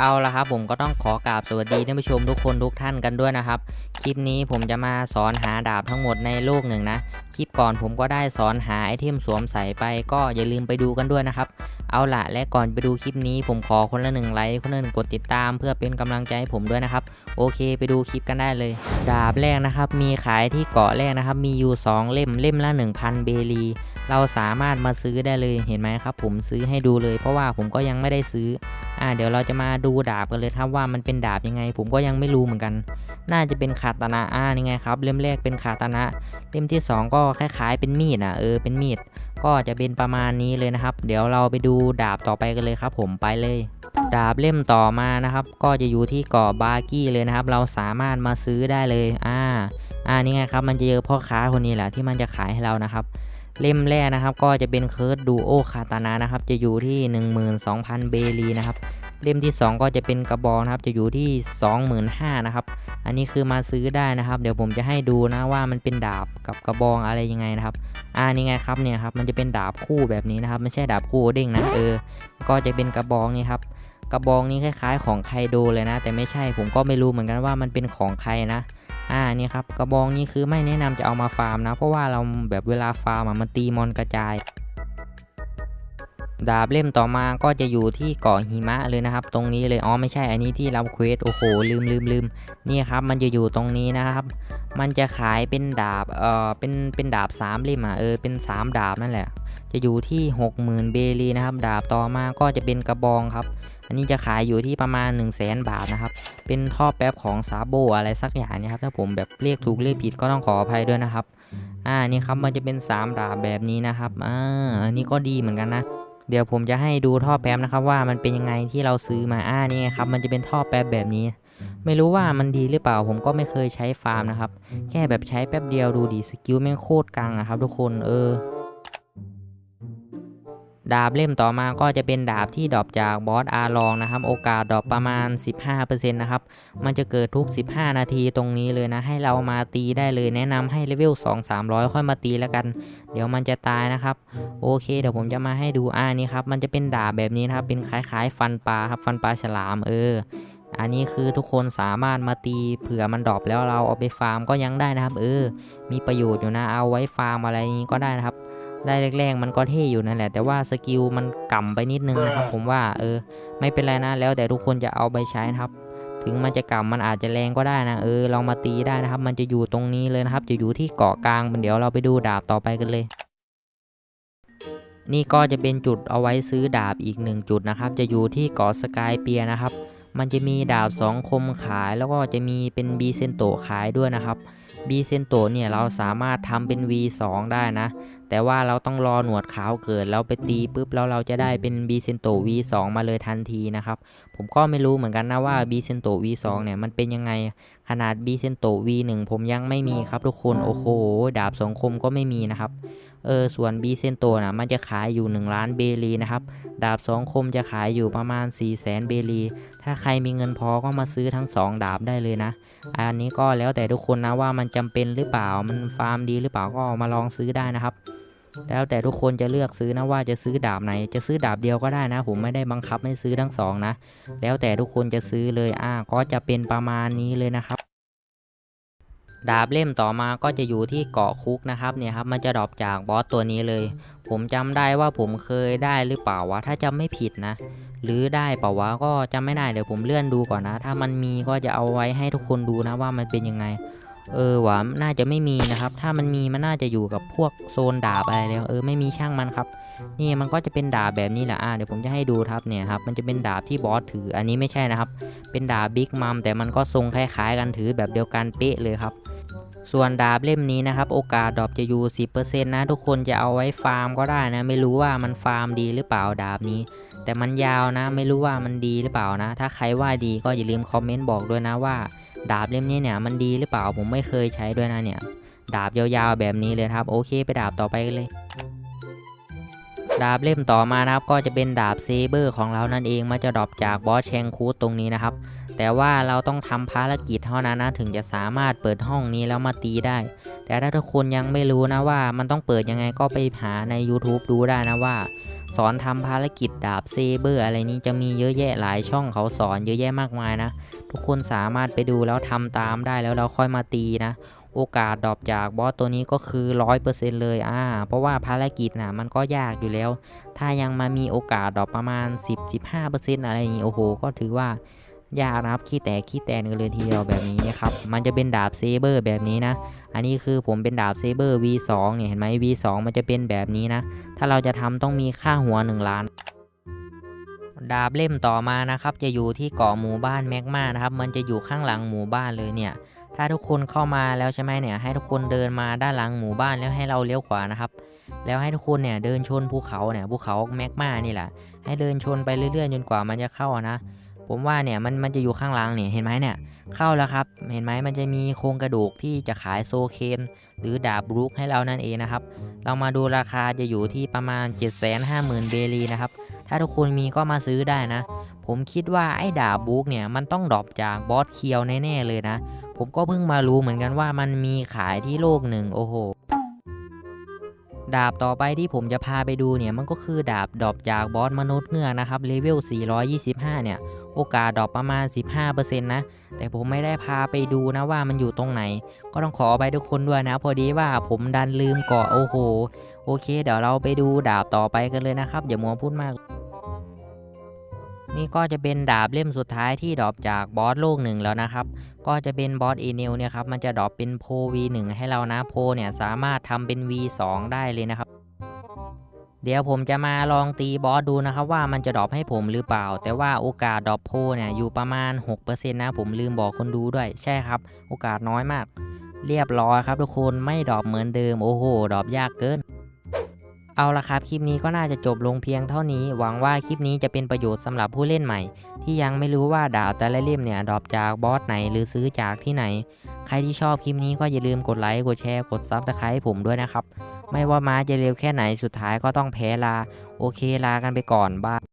เอาละครับผมก็ต้องขอกราบสวัสดีท่านผู้ชมทุกคนทุกท่านกันด้วยนะครับ คลิปนี้ผมจะมาสอนหาดาบทั้งหมดในโลกหนึ่งนะ คลิปก่อนผมก็ได้สอนหาไอเทมสวมใส่ไปก็อย่าลืมไปดูกันด้วยนะครับ เอาละและก่อนไปดูคลิปนี้ผมขอคนละหนึ่งไลค์คนละหนึ่งกดติดตาม เพื่อเป็นกำลังใจให้ผมด้วยนะครับ โอเคไปดูคลิปกันได้เลย ดาบแรกนะครับ มีขายที่เกาะแรกนะครับ มีอยู่ 2 เล่มเล่มละ 1,000 เบลี เราสามารถมาซื้อได้เลยเห็นไหมครับ ผมซื้อให้ดูเลย เพราะว่าผมก็ยังไม่ได้ซื้ออ่าเดี๋ยวเราจะมาดูดาบกันเลยครับว่ามันเป็นดาบยังไง ผมก็ยังไม่รู้เหมือนกัน น่าจะเป็นคาตานะอ่านี่ไงครับ เล่มแรกเป็นคาตานะเล่มที่ 2 ก็คล้ายๆเป็นมีดอะเออเป็นมีด ก็จะเป็นประมาณนี้เลยนะครับ เดี๋ยวเราไปดูดาบต่อไปกันเลยครับ ผมไปเลยดาบเล่มต่อมานะครับ ก็จะอยู่ที่เกาะบาร์กี้เลยนะครับ เราสามารถมาซื้อได้เลย อ่า อ่านี่ไงครับ มันจะเจอพ่อค้าคนนี้แหละที่มันจะขายให้เรานะครับ เล่มแรกนะครับ ก็จะเป็นเคิร์ดดูโอคาตานะนะครับ จะอยู่ที่ 12,000 เบลีนะครับ เล่มที่ 2 ก็จะเป็นกระบอกนะครับ จะอยู่ที่ 25,000นะครับ อันนี้คือมาซื้อได้นะครับ เดี๋ยวผมจะให้ดูนะว่ามันเป็นดาบกับกระบองอะไรยังไงนะครับ อ่านี่ไงครับเนี่ยครับ มันจะเป็นดาบคู่แบบนี้นะครับ ไม่ใช่ดาบคู่เด้งนะ เออ ก็จะเป็นกระบองนี่ครับ กระบองนี้คล้าย ๆ ของไคโดเลยนะ แต่ไม่ใช่ ผมก็ไม่รู้เหมือนกันว่ามันเป็นของใครนะ อ่านี่ครับกระบองนี้คือไม่แนะนำจะเอามาฟาร์มนะ เพราะว่าเราแบบเวลาฟาร์มมันตีมอนกระจาย ดาบเล่มต่อมาก็จะอยู่ที่เกาะหิมะเลยนะครับ ตรงนี้เลยอ๋อไม่ใช่อันนี้ที่เรับเควสโอ้โหลืมลืมลืมนี่ครับ มันจะอยู่ตรงนี้นะครับ มันจะขายเป็นดาบเออเป็นเป็นดาบสามเล่มอะเออเป็นสามดาบนั่นแหละ จะอยู่ที่ 60,000 เบลีนะครับ ดาบต่อมาก็จะเป็นกระบองครับ อันนี้จะขายอยู่ที่ประมาณ 1 0 0 0 0แบาทนะครับ เป็นท่อแป๊บของซาโบอะไรสักอย่างนี่ยครับถ้าผมแบบเรียกถูกเรียกผิดก็ต้องขออภัยด้วยนะครับอ่านี่ครับมันจะเป็น 3 ดาบแบบนี้นะครับอ่าอันนี้ก็ดีเหมือนกันนะ เดี๋ยวผมจะให้ดูท่อแป๊บนะครับว่ามันเป็นยังไงที่เราซื้อมาอ่านี่ครับมันจะเป็นท่อแป๊บแบบนี้ ไม่รู้ว่ามันดีหรือเปล่าผมก็ไม่เคยใช้ฟาร์มนะครับ แค่แบบใช้แป๊บเดียวดูดีสกิลแม่งโคตรกังอะครับทุกคนเออ ดาบเล่มต่อมาก็จะเป็นดาบที่ดรอปจากบอสอาร์ลองนะครับ โอกาสดรอปประมาณ 15%นะครับ มันจะเกิดทุก 15 นาทีตรงนี้เลยนะ ให้เรามาตีได้เลยแนะนำให้เลเวล 2 300 ค่อยมาตีแล้วกัน เดี๋ยวมันจะตายนะครับ โอเค เดี๋ยวผมจะมาให้ดูอ่านี่ครับ มันจะเป็นดาบแบบนี้นะครับ เป็นคล้ายๆ ฟันปลาครับ ฟันปลาฉลามเอออันนี้คือทุกคนสามารถมาตีเผื่อมันดรอปแล้วเราเอาไปฟาร์มก็ยังได้นะครับ เออ มีประโยชน์อยู่นะเอาไว้ฟาร์มอะไรอย่างนี้ก็ได้นะครับ ได้แรกๆมันก็เท่อยู่นั่นแหละ แต่ว่าสกิลมันก่ำไปนิดนึงนะครับผมว่าเออ ไม่เป็นไรนะแล้วแต่ทุกคนจะเอาไปใช้นะครับ ถึงมันจะก่ำมันอาจจะแรงก็ได้นะเออลองมาตีได้นะครับ มันจะอยู่ตรงนี้เลยนะครับ จะอยู่ที่เกาะกลางเดี๋ยวเราไปดูดาบต่อไปกันเลยนี่ก็จะเป็นจุดเอาไว้ซื้อดาบอีกหนึ่งจุดนะครับ จะอยู่ที่เกาะสกายเปียนะครับ มันจะมีดาบสองคมขายแล้วก็จะมีเป็นบีเซนโตขายด้วยนะครับบีเซนโตเนี่ยเราสามารถทำเป็น V2 ได้นะ แต่ว่าเราต้องรอหนวดขาวเกิดแล้วไปตีปุ๊บแล้วเราจะได้เป็นบีเซนโต V2 มาเลยทันทีนะครับ ผมก็ไม่รู้เหมือนกันนะว่าบีเซนโต V2 เนี่ยมันเป็นยังไงขนาดบีเซนโต V1 ผมยังไม่มีครับทุกคนโอ้โห ดาบสองคมก็ไม่มีนะครับเออส่วนบีเซนโตนะมันจะขายอยู่ 1 ล้านเบลีนะครับ ดาบสองคมจะขายอยู่ประมาณ 4 0 0แสนเบลีถ้าใครมีเงินพอก็มาซื้อทั้ง 2 ดาบได้เลยนะ อันนี้ก็แล้วแต่ทุกคนนะว่ามันจำเป็นหรือเปล่ามันฟาร์มดีหรือเปล่าก็เอามาลองซื้อได้นะครับ แล้วแต่ทุกคนจะเลือกซื้อนะว่าจะซื้อดาบไหน จะซื้อดาบเดียวก็ได้นะ ผมไม่ได้บังคับให้ซื้อทั้งสองนะ แล้วแต่ทุกคนจะซื้อเลยอ่าก็จะเป็นประมาณนี้เลยนะครับดาบเล่มต่อมาก็จะอยู่ที่เกาะคุกนะครับเนี่ยครับมันจะดรอปจากบอสตัวนี้เลย ผมจำได้ว่าผมเคยได้หรือเปล่าวะถ้าจำไม่ผิดนะ หรือได้เปล่าวะก็จำไม่ได้เดี๋ยวผมเลื่อนดูก่อนนะ ถ้ามันมีก็จะเอาไว้ให้ทุกคนดูนะว่ามันเป็นยังไง เออหวาน่าจะไม่มีนะครับ ถ้ามันมีมันน่าจะอยู่กับพวกโซนดาบอะไรแล้วเออไม่มีช่างมันครับ นี่มันก็จะเป็นดาบแบบนี้แหละอ่าเดี๋ยวผมจะให้ดูครับเนี่ยครับมันจะเป็นดาบที่บอสถืออันนี้ไม่ใช่นะครับ เป็นดาบบิ๊กมัมแต่มันก็ทรงคล้ายๆ กันถือแบบเดียวกันเป๊ะเลยครับส่วนดาบเล่มนี้นะครับ โอกาสดรอปจะอยู่ 10%นะ ทุกคนจะเอาไว้ฟาร์มก็ได้นะ ไม่รู้ว่ามันฟาร์มดีหรือเปล่าดาบนี้ แต่มันยาวนะ ไม่รู้ว่ามันดีหรือเปล่านะ ถ้าใครว่าดีก็อย่าลืมคอมเมนต์บอกด้วยนะว่า ดาบเล่มนี้เนี่ยมันดีหรือเปล่าผมไม่เคยใช้ด้วยนะเนี่ย ดาบยาวๆแบบนี้เลยครับ โอเคไปดาบต่อไปเลย ดาบเล่มต่อมานะครับ ก็จะเป็นดาบเซเบอร์ของเรานั่นเองมันจะดรอปจากบอสแชงคูดตรงนี้นะครับ แต่ว่าเราต้องทำภารกิจเท่านั้นนะถึงจะสามารถเปิดห้องนี้แล้วมาตีได้ แต่ถ้าทุกคนยังไม่รู้นะว่ามันต้องเปิดยังไงก็ไปหาใน YouTube ดูได้นะว่าสอนทำภารกิจดาบเซเบอร์อะไรนี้จะมีเยอะแยะหลายช่องเขาสอนเยอะแยะมากมายนะ ทุกคนสามารถไปดูแล้วทำตามได้แล้วเราค่อยมาตีนะ โอกาสดรอปจากบอสตัวนี้ก็คือ 100%เลยอ่าเพราะว่าภารกิจนะมันก็ยากอยู่แล้ว ถ้ายังมามีโอกาสดรอปประมาณ 10-15%อะไรอย่างนี้โอ้โห ก็ถือว่ายากนะครับขี้แตกขี้แตนกันเลยทีเดียวแบบนี้นะครับ มันจะเป็นดาบเซเบอร์แบบนี้นะ อันนี้คือผมเป็นดาบเซเบอร์ V2 เนี่ยเห็นไหม V2 มันจะเป็นแบบนี้นะ ถ้าเราจะทำต้องมีค่าหัว 1 ล้าน ดาบเล่มต่อมานะครับ จะอยู่ที่เกาะหมู่บ้านแมกมานะครับ มันจะอยู่ข้างหลังหมู่บ้านเลยเนี่ย ถ้าทุกคนเข้ามาแล้วใช่ไหมเนี่ยให้ทุกคนเดินมาด้านหลังหมู่บ้านแล้วให้เราเลี้ยวขวานะครับ แล้วให้ทุกคนเนี่ยเดินชนภูเขาเนี่ยภูเขาแมกมานี่แหละให้เดินชนไปเรื่อยๆจนกว่ามันจะเข้านะผมว่าเนี่ยมันมันจะอยู่ข้างหลังเนี่ยเห็นไหมเนี่ยเข้าแล้วครับ เห็นไหมมันจะมีโครงกระดูกที่จะขายโซเคนหรือดาบรุกให้เรานั่นเองนะครับ เรามาดูราคาจะอยู่ที่ประมาณ 750,000 เบลีนะครับ ถ้าทุกคนมีก็มาซื้อได้นะ ผมคิดว่าไอ้ดาบบุกเนี่ยมันต้องดรอปจากบอสเคียวแน่ๆเลยนะ ผมก็เพิ่งมารู้เหมือนกันว่ามันมีขายที่โลกหนึ่งโอ้โหดาบต่อไปที่ผมจะพาไปดูเนี่ยมันก็คือดาบดรอปจากบอสมนุษย์เงือกนะครับเลเวล 425 เนี่ย โอกาสดรอปประมาณ 15%นะ แต่ผมไม่ได้พาไปดูนะว่ามันอยู่ตรงไหน ก็ต้องขอไปทุกคนด้วยนะ พอดีว่าผมดันลืมเกาะโอ้โห โอเค เดี๋ยวเราไปดูดาบต่อไปกันเลยนะครับอย่ามัวพูดมาก นี่ก็จะเป็นดาบเล่มสุดท้ายที่ดรอปจากบอสโลกหนึ่งแล้วนะครับ ก็จะเป็นบอสเอเนลเนี่ยครับมันจะดรอปเป็นโพ V1 ให้เรานะโพเนี่ยสามารถทำเป็น V2 ได้เลยนะครับ เดี๋ยวผมจะมาลองตีบอสดูนะครับว่ามันจะดรอปให้ผมหรือเปล่า แต่ว่าโอกาสดรอปโพเนี่ยอยู่ประมาณ 6%นะผมลืมบอกคนดูด้วยใช่ครับ โอกาสน้อยมาก เรียบร้อยครับทุกคนไม่ดรอปเหมือนเดิมโอ้โหดรอปยากเกิน เอาละครับ คลิปนี้ก็น่าจะจบลงเพียงเท่านี้ หวังว่าคลิปนี้จะเป็นประโยชน์สำหรับผู้เล่นใหม่ ที่ยังไม่รู้ว่าดาบแต่ละเล่มเนี่ยดรอปจากบอสไหนหรือซื้อจากที่ไหน ใครที่ชอบคลิปนี้ก็อย่าลืมกดไลค์กดแชร์กดซับสไครต์ผมด้วยนะครับ ไม่ว่าม้าจะเร็วแค่ไหนสุดท้ายก็ต้องแพ้ลา โอเคลากันไปก่อนบ้าย